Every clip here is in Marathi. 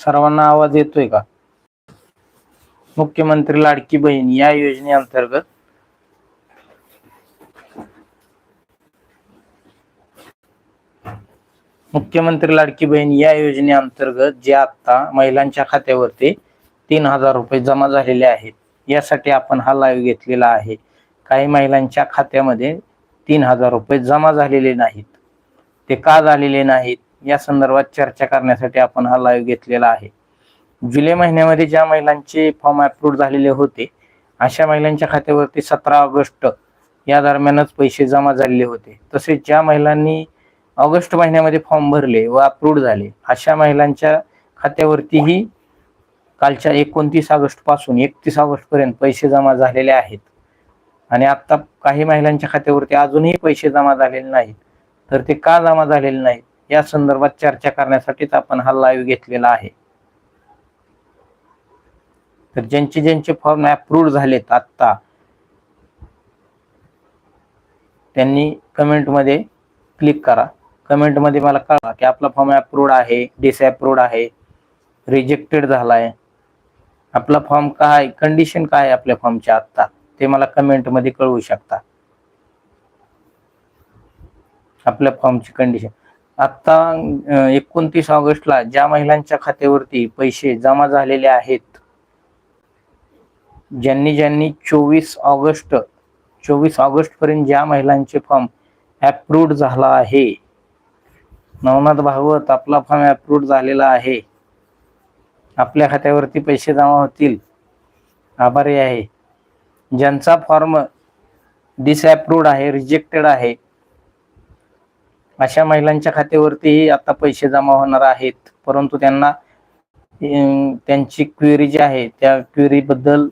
सर्वांना आवाज येतोय का? मुख्यमंत्री लाडकी बहीण या योजनेअंतर्गत मुख्यमंत्री लाडकी बहीण या योजनेअंतर्गत जे आता महिलांच्या खात्यावरती तीन हजार रुपये जमा झालेले आहेत यासाठी आपण हा लाईव्ह घेतलेला आहे. काही महिलांच्या खात्यामध्ये तीन हजार रुपये जमा झालेले नाहीत. ते का झालेले नाहीत? या संदर्भात चर्चा करण्यासाठी आपण हा लाईव्ह घेतलेला आहे. जुलै महिन्यामध्ये ज्या महिलांचे फॉर्म अप्रूव्ह झालेले होते अशा महिलांच्या खात्यावरती सतरा ऑगस्ट या दरम्यानच पैसे जमा झालेले होते. तसेच ज्या महिलांनी ऑगस्ट महिन्यामध्ये फॉर्म भरले व अप्रूव्ह झाले अशा महिलांच्या खात्यावरतीही कालच्या एकोणतीस ऑगस्टपासून एकतीस ऑगस्ट पर्यंत पैसे जमा झालेले आहेत. आणि आता काही महिलांच्या खात्यावरती अजूनही पैसे जमा झालेले नाहीत. तर ते का जमा झालेले नाहीत? या संदर्भात चर्चा करण्यासाठीच आपण हा लाईव्ह घेतलेला आहे. तर ज्यांचे ज्यांचे फॉर्म अप्रूव्ह झालेत आत्ता त्यांनी कमेंटमध्ये क्लिक करा. कमेंटमध्ये मला कळवा की आपला फॉर्म अप्रूव्ड आहे डिसअप्रूव्ड आहे रिजेक्टेड झालाय. आपला फॉर्म काय कंडिशन काय आहे आपल्या फॉर्मच्या आत्ता? ते मला कमेंटमध्ये कळवू शकता. आपल्या फॉर्मची कंडिशन आत्ता एकोणतीस ऑगस्टला ज्या महिलांच्या खात्यावरती पैसे जमा झालेले आहेत ज्यांनी ज्यांनी चोवीस ऑगस्ट चोवीस ऑगस्ट पर्यंत ज्या महिलांचे फॉर्म अप्रूव्ड झाला आहे नवनाथ भागवत आपला फॉर्म अप्रूव्ड झालेला आहे आपल्या खात्यावरती पैसे जमा होतील. आभारी आहे. ज्यांचा फॉर्म डिसअप्रूव्ड आहे रिजेक्टेड आहे अशा महिलांच्या खात्यावरतीही आता पैसे जमा होणार आहेत. परंतु त्यांना त्यांची क्वेरी जी आहे त्या क्वेरी बद्दल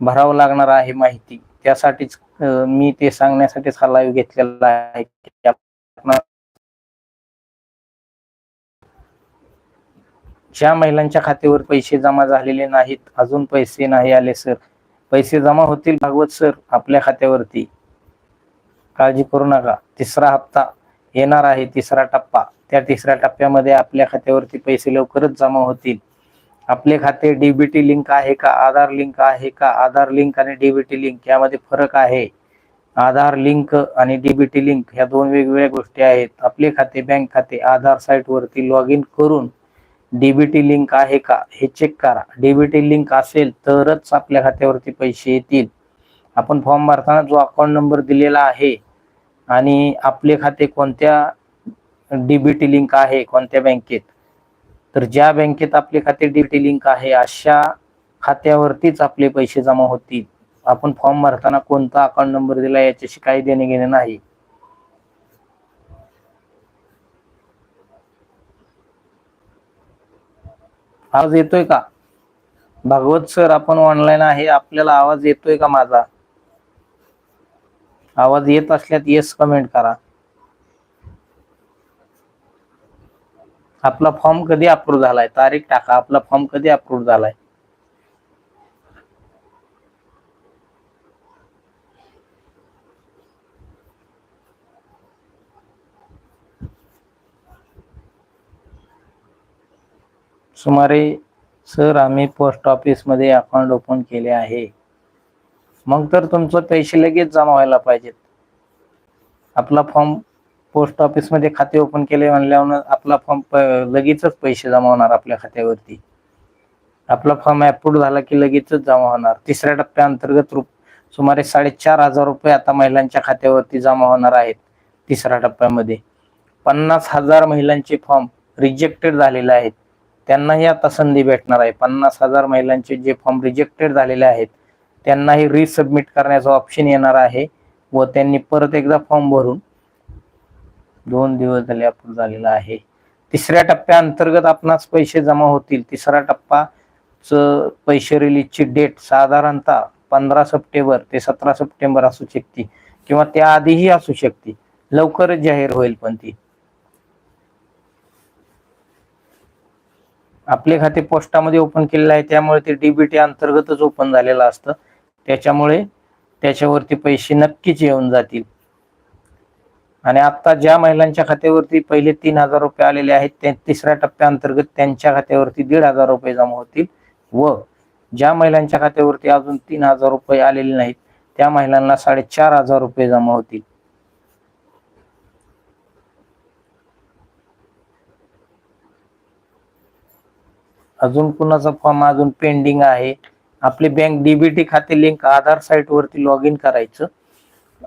भरावं लागणार आहे माहिती. त्यासाठीच मी ते सांगण्यासाठीच हा लाईव्ह घेतलेला आहे. ज्या महिलांच्या खात्यावर पैसे जमा झालेले नाहीत अजून पैसे नाही आले सर. पैसे जमा होतील भागवत सर आपल्या खात्यावरती. काळजी करू नका. तिसरा हप्ता येणार आहे तिसरा टप्पा. त्या तिसऱ्या टप्प्यामध्ये आपल्या खात्यावरती पैसे लवकरच जमा होतील. आपले खाते डीबीटी लिंक आहे का आधार लिंक आहे का? आधार लिंक आणि डीबीटी लिंक यामध्ये फरक आहे. आधार लिंक आणि डीबीटी लिंक ह्या दोन वेगवेगळ्या गोष्टी आहेत. आपले खाते बँक खाते आधार साईटवरती लॉग इन करून डीबीटी लिंक आहे का हे चेक करा. डीबीटी लिंक असेल तरच आपल्या खात्यावरती पैसे येतील. आपण फॉर्म भरताना जो अकाउंट नंबर दिलेला आहे आणि आपले खाते कोणत्या डीबीटी लिंक आहे कोणत्या बँकेत तर ज्या बँकेत आपले खाते डीबीटी लिंक आहे अशा खात्यावरतीच आपले पैसे जमा होतील. आपण फॉर्म भरताना कोणता अकाउंट नंबर दिला याच्याशी काही देणे घेणे नाही. आवाज येतोय का? भागवत सर आपण ऑनलाईन आहे. आपल्याला आवाज येतोय का माझा? आवाज येत असल्यात येस कमेंट करा. आपला फॉर्म कधी अप्रूव्ह झालाय? तारीख टाका. आपला फॉर्म कधी अप्रूव्ह झालाय? सुमारे सर आम्ही पोस्ट ऑफिसमध्ये अकाउंट ओपन केले आहे. मग तर तुमचं पैसे लगेच जमा व्हायला पाहिजेत. आपला फॉर्म पोस्ट ऑफिसमध्ये खाते ओपन केले म्हणल्यावर आपला फॉर्म लगेचच पैसे जमा होणार आपल्या खात्यावरती. आपला फॉर्म अप्रूव्ह झाला की लगेचच जमा होणार. तिसऱ्या टप्प्याअंतर्गत रुप सुमारे साडेचार हजार रुपये आता महिलांच्या खात्यावरती जमा होणार आहेत तिसऱ्या टप्प्यामध्ये. पन्नास हजार महिलांचे फॉर्म रिजेक्टेड झालेले आहेत. त्यांनाही आता संधी भेटणार आहे. पन्नास हजार महिलांचे जे फॉर्म रिजेक्टेड झालेले आहेत त्यांनाही रिसबमिट करण्याचा ऑप्शन येणार आहे व त्यांनी परत एकदा फॉर्म भरून दोन दिवस झाले अप्रूव्ह झालेला आहे. तिसऱ्या टप्प्याअंतर्गत आपणास पैसे जमा होतील. तिसरा टप्पा च पैसे रिलीजची डेट साधारणतः पंधरा सप्टेंबर ते सतरा सप्टेंबर असू शकते किंवा त्याआधीही असू शकते. लवकरच जाहीर होईल पण ती. आपले खाते पोस्टामध्ये ओपन केलेलं आहे. त्यामुळे ते डीबीटी अंतर्गतच ओपन झालेलं असतं. त्याच्यामुळे त्याच्यावरती पैसे नक्कीच येऊन जातील. आणि आता ज्या महिलांच्या खात्यावरती पहिले तीन हजार रुपये आलेले आहेत ते तिसऱ्या टप्प्याअंतर्गत त्यांच्या खात्यावरती दीड हजार रुपये जमा होतील व ज्या महिलांच्या खात्यावरती अजून तीन हजार रुपये आलेले नाहीत त्या महिलांना साडेचार हजार रुपये जमा होतील. अजून कुणाचा फॉर्म अजून पेंडिंग आहे? आपले बँक डीबीटी खाते लिंक आधार साईट वरती लॉग इन करायचं.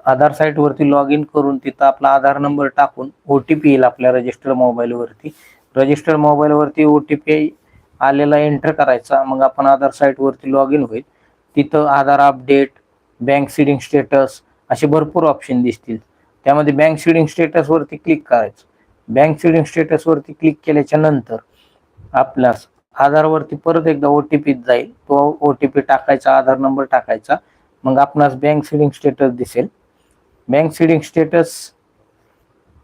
आधार साईट वरती लॉग इन करून तिथं आपला आधार नंबर टाकून ओटीपी येईल आपल्या रजिस्टर्ड मोबाईल वरती. रजिस्टर्ड मोबाईल वरती ओटीपी आलेला एंटर करायचा. मग आपण आधार साईट वरती लॉग इन होईल. तिथं Aadhaar update bank seeding status असे भरपूर ऑप्शन दिसतील. त्यामध्ये बँक सिडिंग स्टेटस वरती क्लिक करायचं. बँक सिडिंग स्टेटस वरती क्लिक केल्याच्यानंतर आपल्यास आधारवरती परत एकदा ओटीपी जाईल. तो ओटीपी टाकायचा आधार नंबर टाकायचा. मग आपणास बँक सिडिंग स्टेटस दिसेल. बँक सिडिंग स्टेटस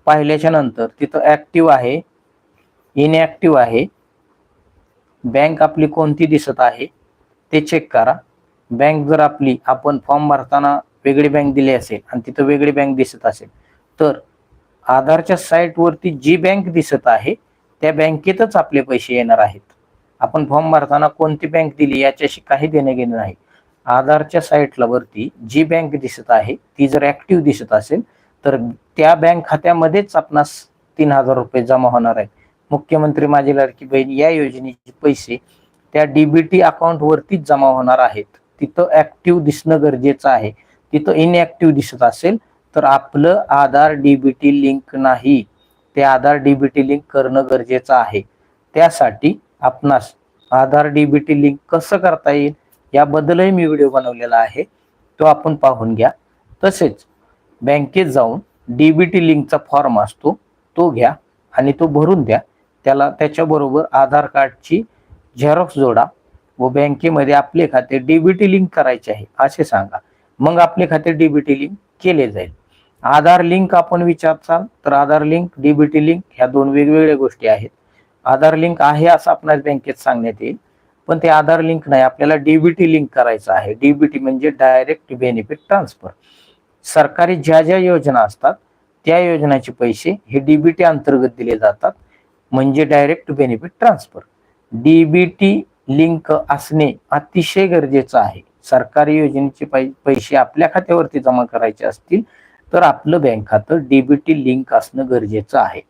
पाहिल्याच्या नंतर तिथं ऍक्टिव्ह आहे इनऍक्टिव्ह आहे. बँक आपली कोणती दिसत आहे ते चेक करा. बँक जर आपली आपण फॉर्म भरताना वेगळी बँक दिली असेल आणि तिथं वेगळी बँक दिसत असेल तर आधारच्या साईटवरती जी बँक दिसत आहे त्या बँकेतच आपले पैसे येणार आहेत. आपण फॉर्म भरताना कोणती बँक दिली याच्याशी काही देणे घेणे नाही. आधारच्या साईटला वरती जी बँक दिसत आहे ती जर ऍक्टिव्ह दिसत असेल तर त्या बँक खात्यामध्येच आपणास तीन हजार रुपये जमा होणार आहेत. मुख्यमंत्री माझी लाडकी बहीण या योजनेचे पैसे त्या डीबीटी अकाउंट वरतीच जमा होणार आहेत. तिथं ऍक्टिव्ह दिसणं गरजेचं आहे. तिथं इनऍक्टिव्ह दिसत असेल तर आपलं आधार डीबीटी लिंक नाही. ते आधार डीबीटी लिंक करणं गरजेचं आहे. त्यासाठी आपणास आधार डीबीटी लिंक कसं करता येईल याबद्दलही मी व्हिडिओ बनवलेला आहे. तो आपण पाहून घ्या. तसेच बँकेत जाऊन डीबीटी लिंकचा फॉर्म असतो तो घ्या आणि तो भरून द्या. त्याला त्याच्याबरोबर आधार कार्डची झेरॉक्स जोडा व बँकेमध्ये आपले खाते डीबीटी लिंक करायचे आहे असे सांगा. मग आपले खाते डीबीटी लिंक केले जाईल. आधार लिंक आपण विचारसाल तर आधार लिंक डीबीटी लिंक ह्या दोन वेगवेगळ्या गोष्टी आहेत. आधार लिंक आहे असं आपणास बँकेत सांगण्यात येईल. पण ते आधार लिंक नाही आपल्याला डीबीटी लिंक करायचं आहे. डीबीटी म्हणजे डायरेक्ट बेनिफिट ट्रान्सफर सरकारी ज्या ज्या योजना असतात त्या योजनाचे पैसे हे डीबीटी अंतर्गत दिले जातात. म्हणजे direct benefit transfer DBT link असणे अतिशय गरजेचं आहे. सरकारी योजनेचे पै- पैसे आपल्या खात्यावरती जमा करायचे असतील तर आपलं बँक खातं डीबीटी लिंक असणं गरजेचं आहे.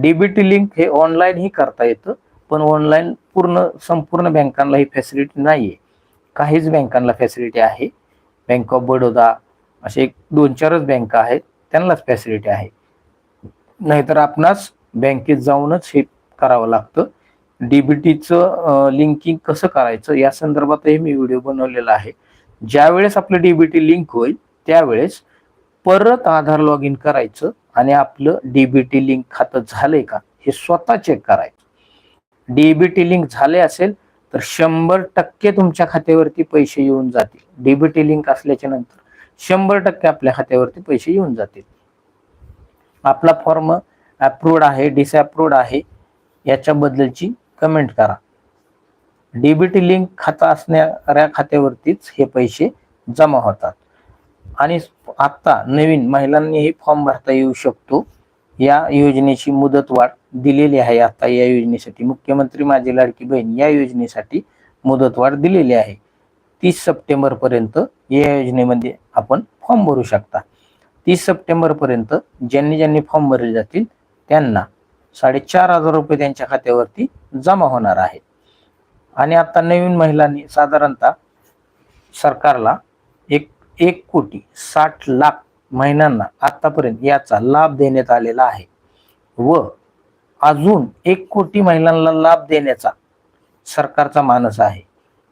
डीबीटी लिंक हे ऑनलाईनही करता येतं पण ऑनलाईन पूर्ण संपूर्ण बँकांना ही फॅसिलिटी नाही आहे काहीच बँकांना फॅसिलिटी आहे. बँक ऑफ बडोदा असे एक दोन चारच बँका आहेत त्यांनाच फॅसिलिटी आहे. नाहीतर आपणास बँकेत जाऊनच हे करावं लागतं. डीबीटीचं लिंकिंग कसं करायचं या संदर्भातही मी व्हिडिओ बनवलेला आहे. ज्यावेळेस आपलं डीबीटी लिंक होईल त्यावेळेस परत आधार लॉग इन करायचं आणि आपलं डीबीटी लिंक खातं झालंय का हे स्वतः चेक करायचं. डीबीटी लिंक झाले असेल तर शंभर टक्के तुमच्या खात्यावरती पैसे येऊन जातील. डीबीटी लिंक असल्याच्या नंतर शंभर टक्के आपल्या खात्यावरती पैसे येऊन जातील. आपला फॉर्म अप्रूव्ड आहे डिसअप्रूव्ड आहे याच्याबद्दलची कमेंट करा. डीबीटी लिंक खाता असणाऱ्या खात्यावरतीच हे पैसे जमा होतात. आणि आता नवीन महिलांनीही फॉर्म भरता येऊ शकतो. या योजनेची मुदतवाढ दिलेली आहे आता या योजनेसाठी. मुख्यमंत्री माझी लाडकी बहीण या योजनेसाठी मुदतवाढ दिलेली आहे. तीस सप्टेंबर पर्यंत या योजनेमध्ये आपण फॉर्म भरू शकता. तीस सप्टेंबर पर्यंत ज्यांनी ज्यांनी फॉर्म भरले जातील त्यांना साडेचार हजार रुपये त्यांच्या खात्यावरती जमा होणार आहे. आणि आता नवीन महिलांनी साधारणतः सरकारला एक कोटी साठ लाख महिलांना आतापर्यंत याचा लाभ देण्यात आलेला आहे. व अजून एक कोटी महिलांना लाभ देण्याचा सरकारचा मानस आहे.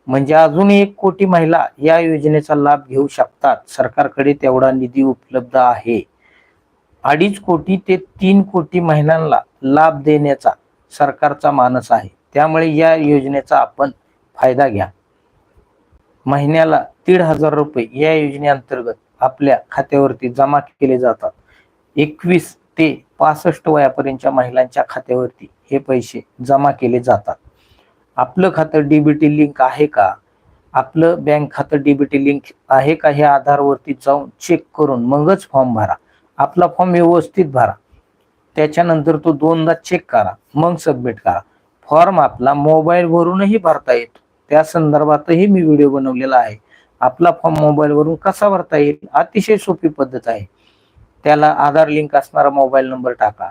म्हणजे अजून एक कोटी महिला या योजनेचा लाभ घेऊ शकतात. सरकारकडे तेवढा निधी उपलब्ध आहे. अडीच कोटी ते तीन कोटी महिलांना लाभ देण्याचा सरकारचा मानस आहे. त्यामुळे या योजनेचा आपण फायदा घ्या. महिन्याला दीड हजार रुपये या योजनेअंतर्गत आपल्या खात्यावरती जमा केले जातात. एकवीस ते पासष्ट वयापर्यंतच्या महिलांच्या खात्यावरती हे पैसे जमा केले जातात. आपलं खातं डीबीटी लिंक आहे का? आपलं बँक खातं डीबीटी लिंक आहे का? हे आधारवरती जाऊन चेक करून मगच फॉर्म भरा. आपला फॉर्म व्यवस्थित भरा. त्याच्यानंतर तो दोनदा चेक करा. मग सबमिट करा. फॉर्म आपला मोबाईलवरूनही भरता येतो. त्या संदर्भातही मी व्हिडिओ बनवलेला आहे. आपला फॉर्म मोबाईलवरून कसा भरता येईल? अतिशय सोपी पद्धत आहे. त्याला आधार लिंक असणारा मोबाईल नंबर टाका.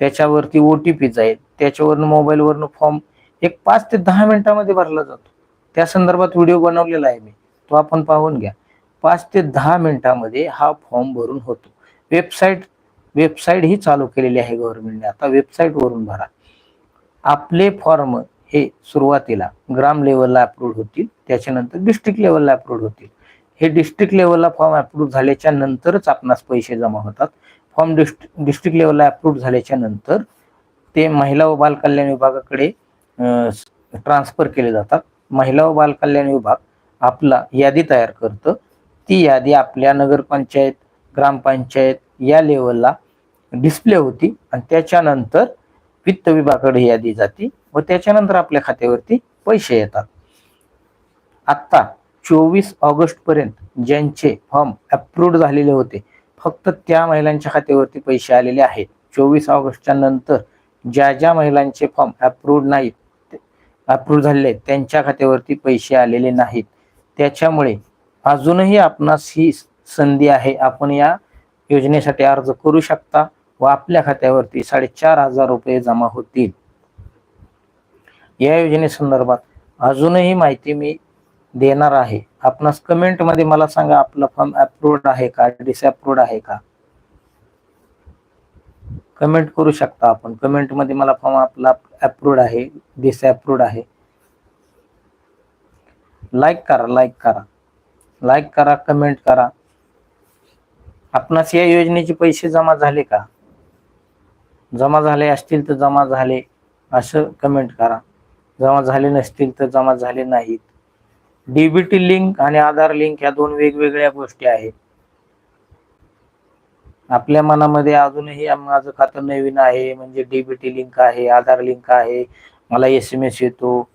त्याच्यावरती ओ टी पी जाईल. त्याच्यावरनं मोबाईलवरनं फॉर्म एक पाच ते दहा मिनिटामध्ये भरला जातो. त्या संदर्भात व्हिडिओ बनवलेला आहे मी. तो आपण पाहून घ्या. पाच ते दहा मिनिटामध्ये हा फॉर्म भरून होतो. वेबसाईट वेबसाईट ही चालू केलेली आहे गव्हर्नमेंटने. आता वेबसाईट वरून भरा. आपले फॉर्म हे सुरुवातीला ग्राम लेवलला अप्रूव्ह होतील त्याच्यानंतर डिस्ट्रिक्ट लेवलला अप्रूव्ह होतील. हे डिस्ट्रिक्ट लेवलला फॉर्म अप्रूव्ह झाल्याच्या नंतरच आपणास पैसे जमा होतात. फॉर्म डिस्ट डिस्ट्रिक्ट लेवलला अप्रूव्ह झाल्याच्यानंतर ते महिला व बालकल्याण विभागाकडे ट्रान्सफर केले जातात. महिला व बाल कल्याण विभाग आपला यादी तयार करतं. ती यादी आपल्या नगरपंचायत ग्रामपंचायत या लेवलला डिस्प्ले होती. आणि त्याच्यानंतर वित्त विभागाकडे ही यादी जाते. व त्याच्यानंतर आपल्या खात्यावरती पैसे येतात. आत्ता चोवीस ऑगस्ट पर्यंत ज्यांचे फॉर्म अप्रूव्ड झालेले होते फक्त त्या महिलांच्या खात्यावरती पैसे आलेले आहेत. चोवीस ऑगस्टच्या नंतर ज्या ज्या महिलांचे फॉर्म अप्रूव्ड नाहीत अप्रूव्ह झालेले आहेत त्यांच्या खात्यावरती पैसे आलेले नाहीत. त्याच्यामुळे अजूनही आपणास ही संधी आहे. आपण या योजनेसाठी अर्ज करू शकता. व आपल्या खात्यावरती साडेचार हजार रुपये जमा होतील. या योजनेसंदर्भात अजूनही माहिती मी देणार आहे. आपणास कमेंटमध्ये मला सांगा आपला फॉर्म अप्रूव्ड आहे का? डिसअप्रूव्ड आहे का? कमेंट करू शकता आपण. कमेंटमध्ये मला फॉर्म आपला अप्रूव्ड आहे डिसअप्रूव्ड आहे. लाईक करा लाईक करा. लाईक करा कमेंट करा. आपणास या योजनेचे पैसे जमा झाले का? जमा झाले असतील तर जमा झाले असं कमेंट करा. जमा झाले नसतील तर जमा झाले नाहीत. डीबीटी लिंक आणि आधार लिंक या दोन वेगवेगळ्या गोष्टी आहेत. आपल्या मनामध्ये अजूनही माझं खातं नवीन आहे म्हणजे डीबीटी लिंक आहे आधार लिंक आहे मला एस एम एस येतो.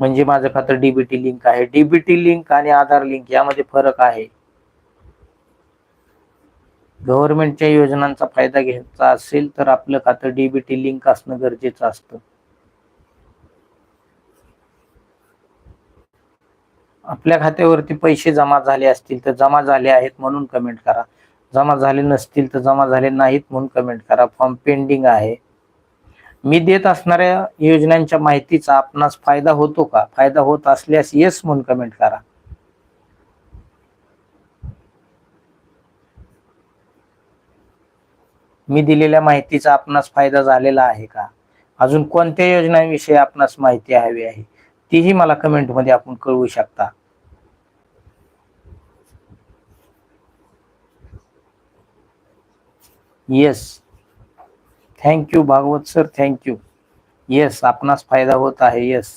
म्हणजे माझं खातं डीबीटी लिंक आहे. डीबीटी लिंक आणि आधार लिंक यामध्ये फरक आहे. गव्हर्नमेंटच्या योजनांचा फायदा घ्यायचा असेल तर आपलं खातं डीबीटी लिंक असणं गरजेचं असतं. आपल्या खात्यावरती पैसे जमा झाले असतील तर जमा झाले आहेत म्हणून कमेंट करा. जमा झाले नसतील तर जमा झाले नाहीत म्हणून कमेंट करा. फॉर्म पेंडिंग आहे. मी देत असणाऱ्या योजनांच्या माहितीचा आपणास फायदा होतो का? फायदा होत असल्यास येस म्हणून कमेंट करा. मी दिलेल्या माहितीचा आपणास फायदा झालेला आहे का? अजून कोणत्या योजनांविषयी आपणास माहिती हवी आहे? तीही मला कमेंटमध्ये आपण कळवू शकता. Yes thank you Bhagwat sir thank you yes आपणास फायदा होत आहे येस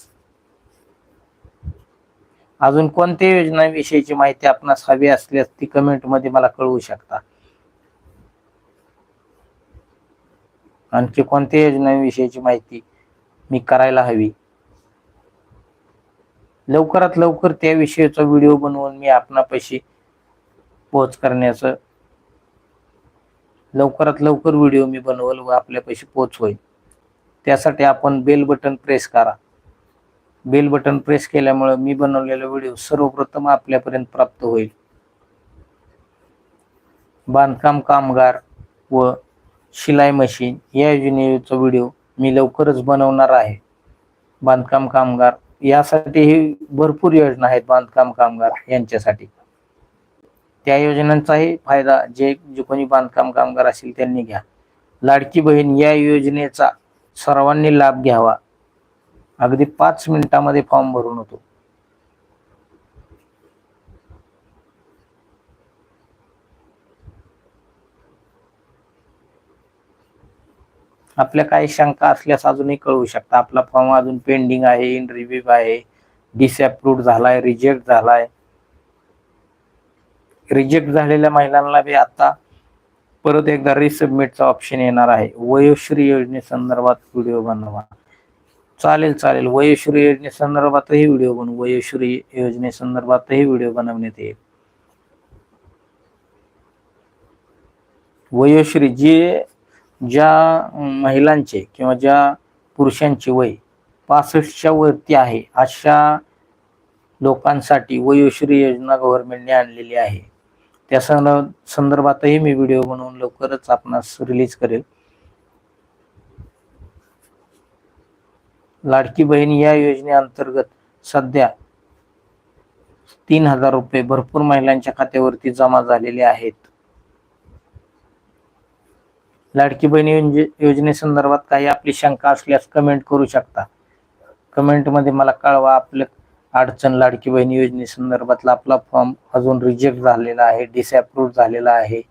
अजून कोणत्या योजनांविषयीची माहिती आपणास हवी असल्यास ती कमेंटमध्ये मला कळवू शकता. आणखी कोणत्या योजनांविषयीची माहिती मी करायला हवी? लवकरात लवकर त्या विषयीचा व्हिडिओ बनवून मी आपणापाशी पोच करण्याचं लवकरात लवकर व्हिडिओ मी बनवल व आपल्यापाशी पोच होईल. त्यासाठी आपण बेल बटन प्रेस करा. बेल बटन प्रेस केल्यामुळे मी बनवलेला व्हिडिओ सर्वप्रथम आपल्यापर्यंत प्राप्त होईल. बांधकाम कामगार व शिलाई मशीन या योजनेचा व्हिडिओ मी लवकरच बनवणार आहे. बांधकाम कामगार यासाठी ही भरपूर योजना आहेत बांधकाम कामगार यांच्यासाठी. त्या योजनांचाही फायदा जे जे कोणी बांधकाम कामगार असतील त्यांनी घ्या. लाडकी बहीण या योजनेचा सर्वांनी लाभ घ्यावा. अगदी पाच मिनिटामध्ये फॉर्म भरून होतो. आपल्या काही शंका असल्यास अजूनही कळवू शकता. आपला फॉर्म अजून पेंडिंग आहे इन रिव्ह्यू आहे. डिसअप्रूव्ह झालाय रिजेक्ट झालाय. रिजेक्ट झालेल्या महिलांना बी आता परत एकदा रिसबमिटचा ऑप्शन येणार आहे. वयोश्री योजनेसंदर्भात व्हिडिओ बनवा. चालेल चालेल. वयोश्री योजनेसंदर्भातही व्हिडिओ बनवू. वयोश्री योजनेसंदर्भातही व्हिडिओ बनवण्यात येईल. वयोश्री जे ज्या महिलांचे किंवा ज्या पुरुषांचे वय पासष्टच्या वरती आहे अशा लोकांसाठी वयोश्री योजना गव्हर्नमेंटने आणलेली आहे. त्या सं- संदर्भातही मी व्हिडिओ बनवून लवकरच आपणास रिलीज करेल. लाडकी बहीण या योजनेअंतर्गत सध्या तीन हजार रुपये भरपूर महिलांच्या खात्यावरती जमा झालेले आहेत. लाडकी बहीण योजनेसंदर्भात काही आपली शंका असल्यास कमेंट करू शकता. कमेंटमध्ये मला कळवा आपलं अडचण लाडकी बहीण योजनेसंदर्भातला आपला फॉर्म अजून रिजेक्ट झालेला आहे डिसअप्रूव्ह झालेला आहे.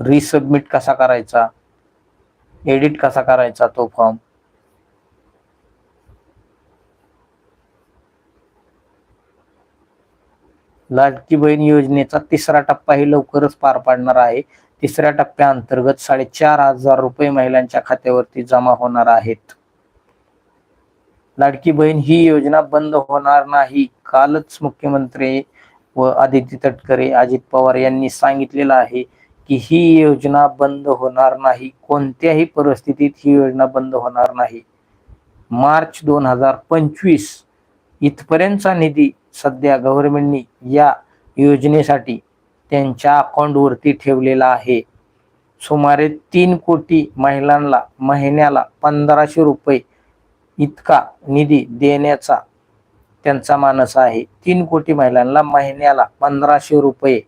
रिसबमिट कसा करायचा? एडिट कसा करायचा तो फॉर्म लाडकी बहीण योजनेचा तिसरा टप्पा ही लवकरच पार पाडणार आहे. तिसऱ्या टप्प्याअंतर्गत साडेचार हजार रुपये महिलांच्या खात्यावरती जमा होणार आहेत. लाडकी बहीण ही योजना बंद होणार नाही कालच मुख्यमंत्री व आदित्य तटकरे अजित पवार यांनी सांगितलेलं आहे की ही योजना बंद होणार नाही. कोणत्याही परिस्थितीत ही योजना बंद होणार नाही. मार्च दोन हजार पंचवीस इथपर्यंतचा निधी सध्या गव्हर्नमेंटनी या योजनेसाठी त्यांच्या अकाउंटवरती ठेवलेला आहे. सुमारे तीन कोटी महिलांना महिन्याला पंधराशे रुपये इतका निधी देण्याचा त्यांचा मानस आहे. तीन कोटी महिलांना महिन्याला पंधराशे रुपये.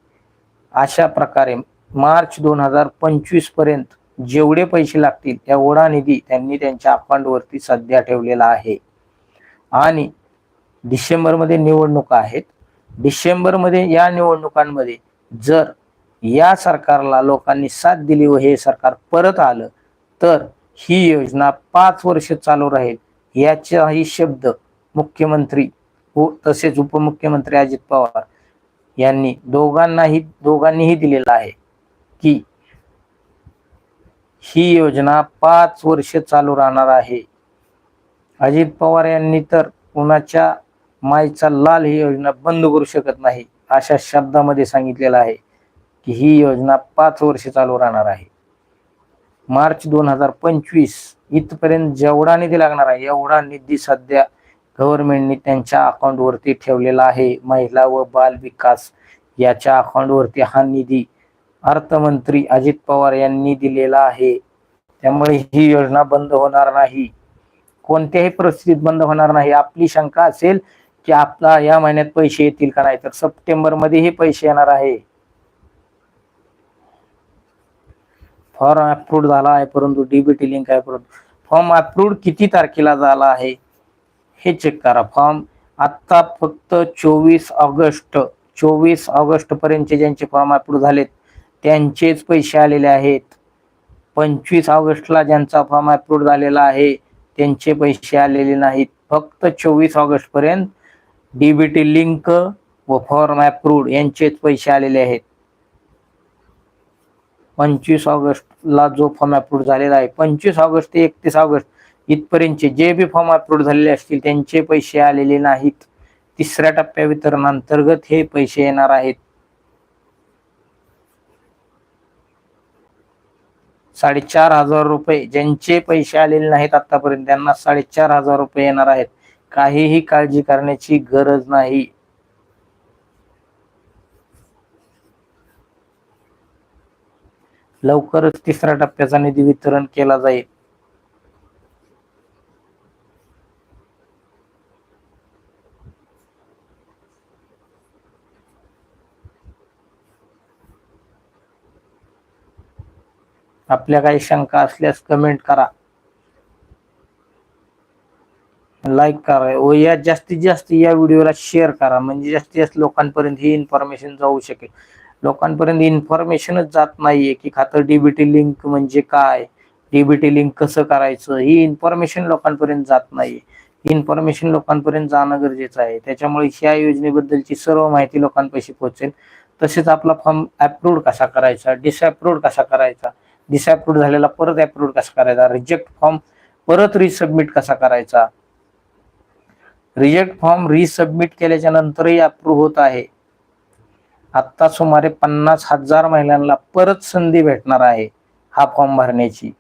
अशा प्रकारे मार्च दोन हजार पंचवीसपर्यंत जेवढे पैसे लागतील एवढा निधी त्यांनी त्यांच्या अकाउंटवरती सध्या ठेवलेला आहे. आणि डिसेंबरमध्ये निवडणुका आहेत. डिसेंबरमध्ये या निवडणुकांमध्ये जर या सरकारला लोकांनी साथ दिली व हे सरकार परत आलं तर ही योजना पाच वर्ष चालू राहील याचाही शब्द मुख्यमंत्री व तसेच उपमुख्यमंत्री अजित पवार यांनी दोघांनाही दोघांनीही दिलेला आहे की ही योजना पाच वर्ष चालू राहणार आहे. अजित पवार यांनी तर कुणाच्या माईचा लाल ही योजना बंद करू शकत नाही. अशा शब्दामध्ये सांगितलेलं आहे की ही योजना पाच वर्ष चालू राहणार आहे. मार्च दोन हजार पंचवीस इथपर्यंत जेवढा निधी लागणार आहे एवढा निधी सध्या गव्हर्नमेंटने त्यांच्या अकाउंटवरती ठेवलेला आहे. महिला व बाल विकास याच्या अकाउंटवरती हा निधी अर्थमंत्री अजित पवार यांनी दिलेला आहे. त्यामुळे ही योजना बंद होणार नाही. कोणत्याही परिस्थितीत बंद होणार नाही. आपली शंका असेल की आपला या महिन्यात पैसे येतील का नाही? तर सप्टेंबरमध्ये हे पैसे येणार आहे. फॉर्म अप्रूव्ह झाला आहे परंतु डीबीटी लिंक आहे परंतु फॉर्म अप्रूव्ह किती तारखेला झाला आहे? हे चेक करा. फॉर्म आता फक्त चोवीस ऑगस्ट चोवीस ऑगस्ट पर्यंतचे ज्यांचे फॉर्म अप्रूव्ह झालेत त्यांचेच पैसे आलेले आहेत. पंचवीस ऑगस्टला ज्यांचा फॉर्म अप्रूव्ह झालेला आहे त्यांचे पैसे आलेले नाहीत. फक्त चोवीस ऑगस्ट पर्यंत डीबीटी लिंक व फॉर्म अप्रूव्ड यांचेच पैसे आलेले आहेत. पंचवीस ऑगस्टला जो फॉर्म अप्रूव्ह झालेला आहे पंचवीस ऑगस्ट ते एकतीस ऑगस्ट इथपर्यंतचे जे बी फॉर्म अप्रूव्ह झालेले असतील त्यांचे पैसे आलेले नाहीत. तिसऱ्या टप्प्या वितरणांतर्गत हे पैसे येणार आहेत. साडेचार हजार रुपये ज्यांचे पैसे आलेले नाहीत आतापर्यंत त्यांना साडेचार हजार रुपये येणार आहेत. काहीही काळजी करण्याची गरज नाही. लवकरच तिसऱ्या टप्प्याचा निधी वितरण केला जाईल. आपल्या काही शंका असल्यास कमेंट करा. लाईक करा. व या जास्तीत जास्त या व्हिडिओला शेअर करा. म्हणजे जास्तीत जास्त लोकांपर्यंत ही इन्फॉर्मेशन जाऊ शकेल. लोकांपर्यंत इन्फॉर्मेशनच जात नाहीये की खातं डीबीटी लिंक म्हणजे काय? डीबीटी लिंक कसं करायचं? ही इन्फॉर्मेशन लोकांपर्यंत जात नाहीये. इन्फॉर्मेशन लोकांपर्यंत जाणं गरजेचं आहे. त्याच्यामुळे ह्या योजनेबद्दलची सर्व माहिती लोकांपाशी पोहोचेल. तसेच आपला फॉर्म अप्रूव्ड कसा करायचा? डिसअप्रूव्ड कसा करायचा? डिसअप्रूव्ड झालेला परत अप्रूव्ह कसा करायचा? रिजेक्ट फॉर्म परत रिसबमिट कसा करायचा? रिजेक्ट फॉर्म रिसबमिट केल्याच्या नंतरही अप्रूव्ह होत आहे. आता सुमारे पन्नास हजार महिलांना परत संधी भेटणार आहे हा फॉर्म भरण्याची.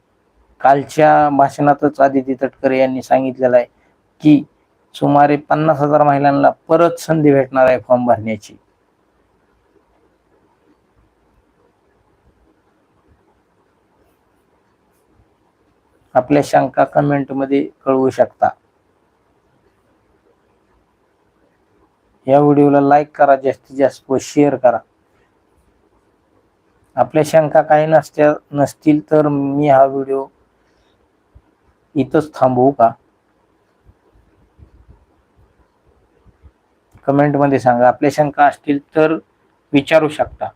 कालच्या भाषणातच आदिती तटकरे यांनी सांगितलेलं आहे की सुमारे पन्नास हजार महिलांना परत संधी भेटणार आहे फॉर्म भरण्याची. आपल्या शंका कमेंटमध्ये कळवू शकता. या व्हिडिओला लाईक करा जास्तीत जास्त व शेअर करा. आपल्या शंका काही नसत्या नसतील तर मी हा व्हिडिओ इथंच थांबवू का? कमेंटमध्ये सांगा. आपल्या शंका असतील तर विचारू शकता.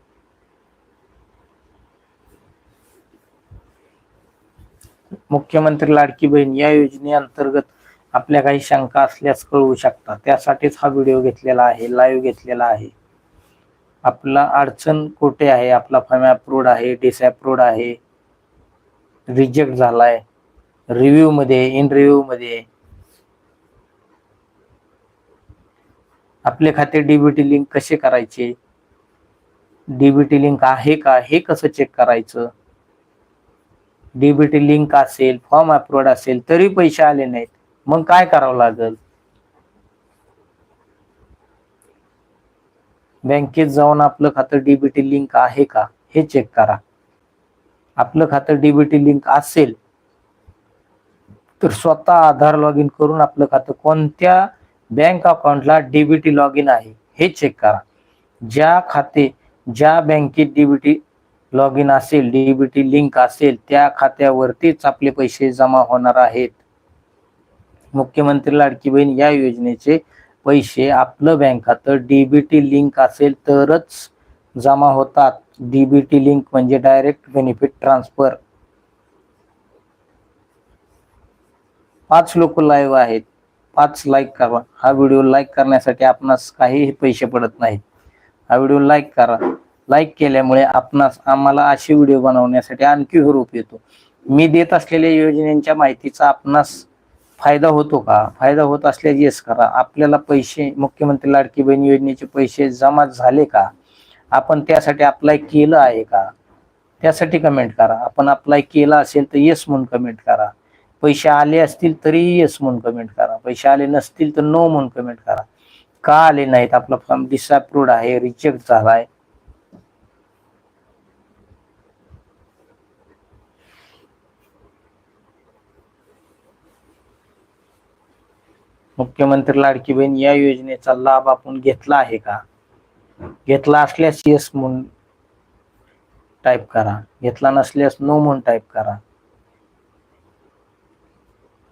मुख्यमंत्री लाडकी बहीण या योजनेअंतर्गत आपल्या काही शंका असल्यास कळवू शकता. त्यासाठीच हा व्हिडिओ घेतलेला आहे लाईव्ह घेतलेला आहे. आपला अडचण कुठे आहे? आपला फॉर्म अप्रूव्ड आहे डिसअप्रूव्ड आहे. रिजेक्ट झालाय. रिव्ह्यू मध्ये इन रिव्ह्यू मध्ये. आपले खाते डीबीटी लिंक कसे करायचे? डीबीटी लिंक आहे का? हे कसं चेक करायचं? डीबीटी लिंक असेल फॉर्म अप्रूव्ड असेल तरी पैसे आले नाहीत. मग काय करावं लागेल? बँकेत जाऊन आपलं खातं डीबीटी लिंक आहे का? हे चेक करा. आपलं खातं डीबीटी लिंक असेल तर स्वतः आधार लॉग इन करून आपलं खातं कोणत्या बँक अकाउंटला डीबीटी लॉग इन आहे हे चेक करा. ज्या खाते ज्या बँकेत डीबीटी लॉग इन असेल डीबीटी लिंक असेल त्या खात्यावरतीच आपले पैसे जमा होणार आहेत. मुख्यमंत्री लाडकी बहीण या योजनेचे पैसे आपलं बँक खातं डीबीटी लिंक असेल तरच जमा होतात. डीबीटी लिंक म्हणजे डायरेक्ट बेनिफिट ट्रान्सफर पाच लोक लाईव्ह आहेत. पाच लाईक करा. हा व्हिडिओ लाईक करण्यासाठी आपणास काहीही पैसे पडत नाहीत. हा व्हिडिओ लाईक करा. लाईक केल्यामुळे आपणास आम्हाला असे व्हिडिओ बनवण्यासाठी आणखी हुरूप येतो. मी देत असलेल्या योजनेच्या माहितीचा आपणास फायदा होतो का? फायदा होत असल्यास येस करा. आपल्याला पैसे मुख्यमंत्री लाडकी बहीण योजनेचे पैसे जमा झाले का? आपण त्यासाठी अप्लाय केलं आहे का? त्यासाठी कमेंट करा. आपण अप्लाय केला असेल तर येस म्हणून कमेंट करा. पैसे आले असतील तरी येस म्हणून कमेंट करा. पैसे आले नसतील तर नो म्हणून कमेंट करा. का आले नाहीत? आपला फॉर्म डिसअप्रूव्ड आहे रिजेक्ट आहे मुख्यमंत्री लाडकी बहीण या योजनेचा लाभ आपण घेतला आहे का? घेतला असल्यास येस म्हणून टाईप करा. घेतला नसल्यास नो म्हणून टाईप करा.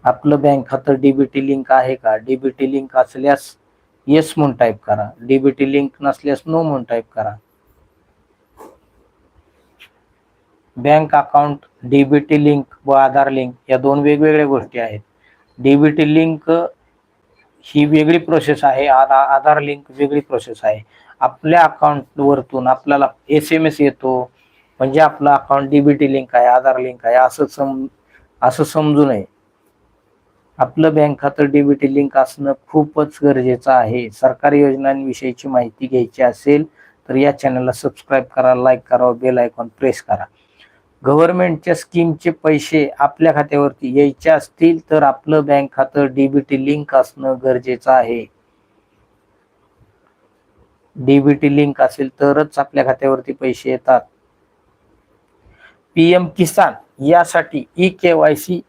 आपलं बँक खातं डीबीटी लिंक आहे का? डीबीटी लिंक असल्यास येस म्हणून टाईप करा. डीबीटी लिंक नसल्यास नो म्हणून टाईप करा. बँक अकाउंट डीबीटी लिंक व आधार लिंक या दोन वेगवेगळ्या गोष्टी आहेत. डीबीटी लिंक ही वेगळी प्रोसेस आहे. आधा आधार लिंक वेगळी प्रोसेस आहे. आपल्या अकाउंट वरतून आपल्याला एस एम एस येतो. म्हणजे आपलं अकाउंट डीबीटी लिंक आहे आधार लिंक आहे असं सम असं समजू नये. आपलं बँक खातं डीबीटी लिंक असणं खूपच गरजेचं आहे. सरकारी योजनांविषयीची माहिती घ्यायची असेल तर या चॅनलला सबस्क्राईब करा लाईक करा बेल आयकॉन प्रेस करा. गव्हर्नमेंटच्या स्कीमचे पैसे आपल्या खात्यावरती यायचे असतील तर आपलं बँक खातं डीबीटी लिंक असणं गरजेचं आहे. डीबीटी लिंक असेल तरच आपल्या खात्यावरती पैसे येतात. पीएम किसान यासाठी ई केवायसी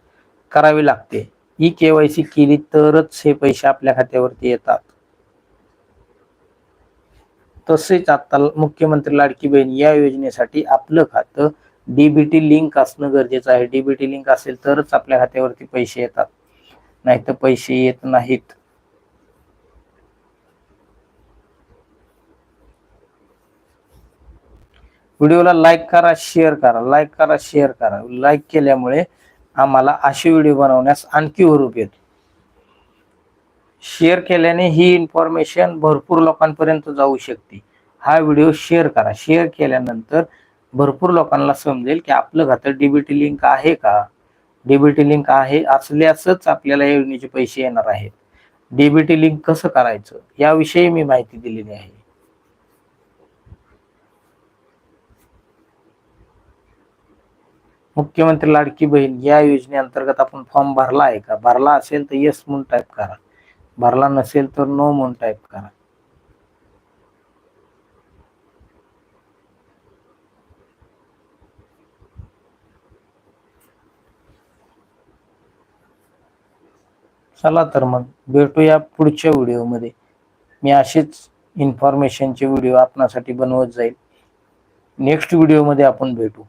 करावी लागते. ई केवायसी केली तरच हे पैसे आपल्या खात्यावरती येतात. तसेच आता मुख्यमंत्री लाडकी बहीण या योजनेसाठी आपलं खातं डीबीटी लिंक असणं गरजेचं आहे. डीबीटी लिंक असेल तरच आपल्या खात्यावरती पैसे येतात. नाही तर पैसे येत नाहीत. व्हिडिओला लाईक करा शेअर करा. लाईक करा शेअर करा. लाईक केल्यामुळे आम्हाला असे व्हिडिओ बनवण्यास आणखी हुरूप येतो. शेअर केल्याने ही इन्फॉर्मेशन भरपूर लोकांपर्यंत जाऊ शकते. हा व्हिडिओ शेअर करा. शेअर केल्यानंतर भरपूर लोकांना समजेल की आपलं खातं डीबीटी लिंक आहे का? डीबीटी लिंक आहे असल्यासच आपल्याला या योजनेचे पैसे येणार आहेत. डीबीटी लिंक कसं करायचं? याविषयी मी माहिती दिलेली आहे. मुख्यमंत्री लाडकी बहीण या योजनेअंतर्गत आपण फॉर्म भरला आहे का? भरला असेल तर येस म्हणून टाईप करा. भरला नसेल तर नो म्हणून टाईप करा. चला तर मग भेटूया पुढच्या व्हिडिओमध्ये. मी असेच इन्फॉर्मेशनचे व्हिडिओ आपणासाठी बनवत जाईल. नेक्स्ट व्हिडिओमध्ये आपण भेटू.